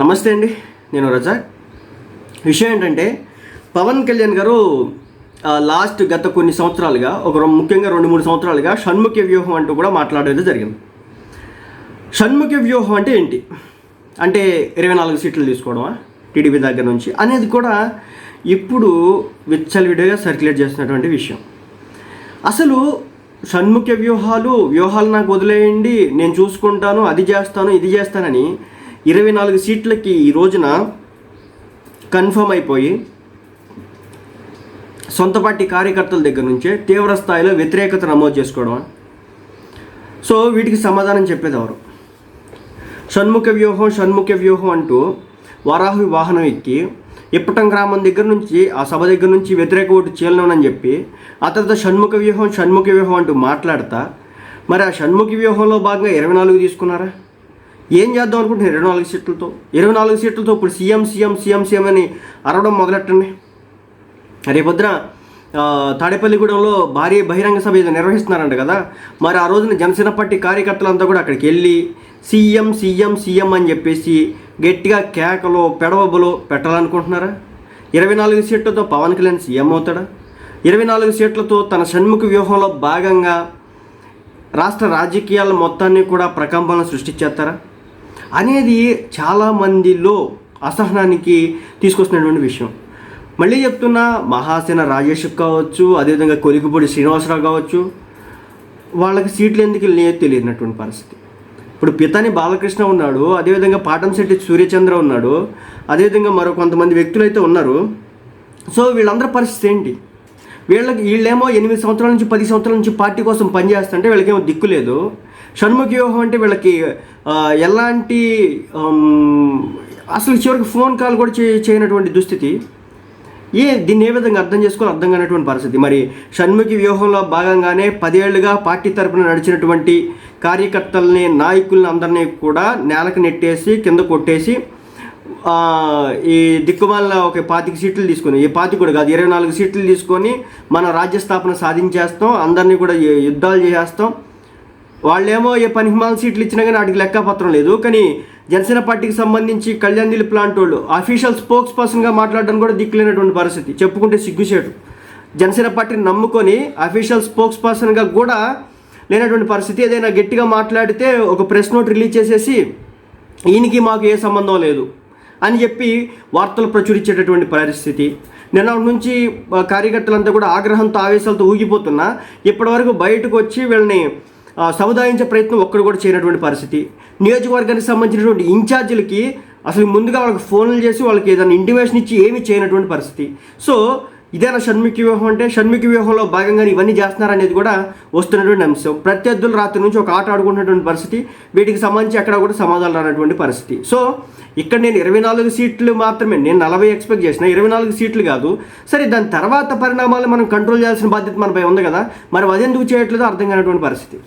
నమస్తే అండి నేను రజాక్ విషయం ఏంటంటే పవన్ కళ్యాణ్ గారు లాస్ట్ గత కొన్ని సంవత్సరాలుగా ఒక ముఖ్యంగా రెండు మూడు సంవత్సరాలుగా షణ్ముఖ వ్యూహం అంటూ కూడా మాట్లాడేది జరిగింది. షణ్ముఖ వ్యూహం అంటే ఏంటి? అంటే ఇరవై నాలుగు సీట్లు తీసుకోవడమా? టీడీపీ దగ్గర నుంచి అనేది కూడా ఇప్పుడు విచ్చలవిడిగా సర్క్యులేట్ చేస్తున్నటువంటి విషయం. అసలు షణ్ముఖ వ్యూహాలు వ్యూహాలు నాకు వదిలేయండి నేను చూసుకుంటాను అది చేస్తాను ఇది చేస్తానని ఇరవై నాలుగు సీట్లకి ఈ రోజున కన్ఫర్మ్ అయిపోయి సొంత పార్టీ కార్యకర్తల దగ్గర నుంచే తీవ్ర స్థాయిలో వ్యతిరేకత నమోదు చేసుకోవడం సో వీటికి సమాధానం చెప్పేది ఎవరు? షణ్ముఖ వ్యూహం షణ్ముఖ వ్యూహం అంటూ వరాహి వాహనం ఎక్కి ఇప్పటం గ్రామం దగ్గర నుంచి ఆ సభ దగ్గర నుంచి వ్యతిరేక ఓటు చీలనని చెప్పి ఆ తర్వాత షణ్ముఖ వ్యూహం షణ్ముఖ వ్యూహం అంటూ మాట్లాడతా మరి ఆ షణ్ముఖ వ్యూహంలో భాగంగా ఇరవై నాలుగు తీసుకున్నారా? ఏం చేద్దాం అనుకుంటున్నారు? ఇరవై నాలుగు సీట్లతో? ఇరవై నాలుగు సీట్లతో ఇప్పుడు సీఎం సీఎం సీఎం సీఎం అని అరవడం మొదలెట్టండి. రేపొద్దున తాడేపల్లిగూడెంలో భారీ బహిరంగ సభ నిర్వహిస్తున్నారంట కదా? మరి ఆ రోజున జనసేన పార్టీ కార్యకర్తలంతా కూడా అక్కడికి వెళ్ళి సీఎం సీఎం సీఎం అని చెప్పేసి గట్టిగా కేకలో పెడవబులు పెట్టాలనుకుంటున్నారా? ఇరవై నాలుగు సీట్లతో పవన్ కళ్యాణ్ సీఎం అవుతాడా? ఇరవై నాలుగు సీట్లతో తన షణ్ముఖ వ్యూహంలో భాగంగా రాష్ట్ర రాజకీయాల మొత్తాన్ని కూడా ప్రకంపనలు సృష్టించేస్తారా? అనేది చాలామందిలో అసహనానికి తీసుకొస్తున్నటువంటి విషయం. మళ్ళీ చెప్తున్నా మహాసేన రాజేష్ కావచ్చు అదేవిధంగా కొలిగిపూడి శ్రీనివాసరావు కావచ్చు వాళ్ళకి సీట్లు ఎందుకు వెళ్ళినాయో తెలియనటువంటి పరిస్థితి. ఇప్పుడు పితాని బాలకృష్ణ ఉన్నాడు అదేవిధంగా పాటంశెట్టి సూర్యచంద్ర ఉన్నాడు అదేవిధంగా మరో కొంతమంది వ్యక్తులు అయితే ఉన్నారు. సో వీళ్ళందరి పరిస్థితి ఏంటి? వీళ్ళకి వీళ్ళేమో ఎనిమిది సంవత్సరాల నుంచి పది సంవత్సరాల నుంచి పార్టీ కోసం పనిచేస్తుంటే వీళ్ళకేమో దిక్కు లేదు. షణ్ముఖ వ్యూహం అంటే వీళ్ళకి ఎలాంటి అసలు చివరికి ఫోన్ కాల్ కూడా చే చేయనటువంటి దుస్థితి. ఏ దీన్ని ఏ విధంగా అర్థం చేసుకోవాలి అర్థం కానటువంటి పరిస్థితి. మరి షణ్ముఖి వ్యూహంలో భాగంగానే పదేళ్ళుగా పార్టీ తరపున నడిచినటువంటి కార్యకర్తల్ని నాయకుల్ని అందరినీ కూడా నేలకు నెట్టేసి కింద కొట్టేసి ఈ దిక్కుమాల ఒక పాతిక సీట్లు తీసుకొని ఈ పాతి కూడా కాదు ఇరవై నాలుగు సీట్లు తీసుకొని మన రాజ్య స్థాపన సాధించేస్తాం అందరినీ కూడా యుద్ధాలు చేసేస్తాం. వాళ్ళేమో ఏ పనికిమాల సీట్లు ఇచ్చినా కానీ వాటికి లెక్కపత్రం లేదు. కానీ జనసేన పార్టీకి సంబంధించి కళ్యాణ్ దిలీప్ లాంటి వాళ్ళు అఫీషియల్ స్పోక్స్ పర్సన్గా మాట్లాడడం కూడా దిక్కులేనటువంటి పరిస్థితి. చెప్పుకుంటే సిగ్గుచేటు. జనసేన పార్టీని నమ్ముకొని అఫీషియల్ స్పోక్స్ పర్సన్గా కూడా లేనటువంటి పరిస్థితి. ఏదైనా గట్టిగా మాట్లాడితే ఒక ప్రెస్ నోట్ రిలీజ్ చేసేసి ఈయనకి మాకు ఏ సంబంధం లేదు అని చెప్పి వార్తలు ప్రచురించేటటువంటి పరిస్థితి. నిన్న నుంచి కార్యకర్తలంతా కూడా ఆగ్రహంతో ఆవేశాలతో ఊగిపోతున్నా. ఇప్పటివరకు బయటకు వచ్చి వీళ్ళని సముదాయించే ప్రయత్నం ఒక్కడు కూడా చేయనటువంటి పరిస్థితి. నియోజకవర్గానికి సంబంధించినటువంటి ఇన్ఛార్జీలకి అసలు ముందుగా వాళ్ళకి ఫోన్లు చేసి వాళ్ళకి ఏదైనా ఇంటిమేషన్ ఇచ్చి ఏమీ చేయనటువంటి పరిస్థితి. సో ఇదేనా షణ్ముఖి వ్యూహం అంటే షణ్ముఖి వ్యూహంలో భాగంగా ఇవన్నీ చేస్తున్నారనేది కూడా వస్తున్నటువంటి అంశం. ప్రత్యర్థులు రాత్రి నుంచి ఒక ఆట ఆడుకుంటున్నటువంటి పరిస్థితి వీటికి సంబంధించి అక్కడ కూడా సమాధానం రానటువంటి పరిస్థితి. సో ఇక్కడ నేను ఇరవై నాలుగు సీట్లు మాత్రమే నేను నలభై ఎక్స్పెక్ట్ చేసిన ఇరవై నాలుగు సీట్లు కాదు. సరే దాని తర్వాత పరిణామాలు మనం కంట్రోల్ చేయాల్సిన బాధ్యత మనపై ఉంది కదా. మరి అదెందుకు చేయట్లేదో అర్థం కానటువంటి పరిస్థితి.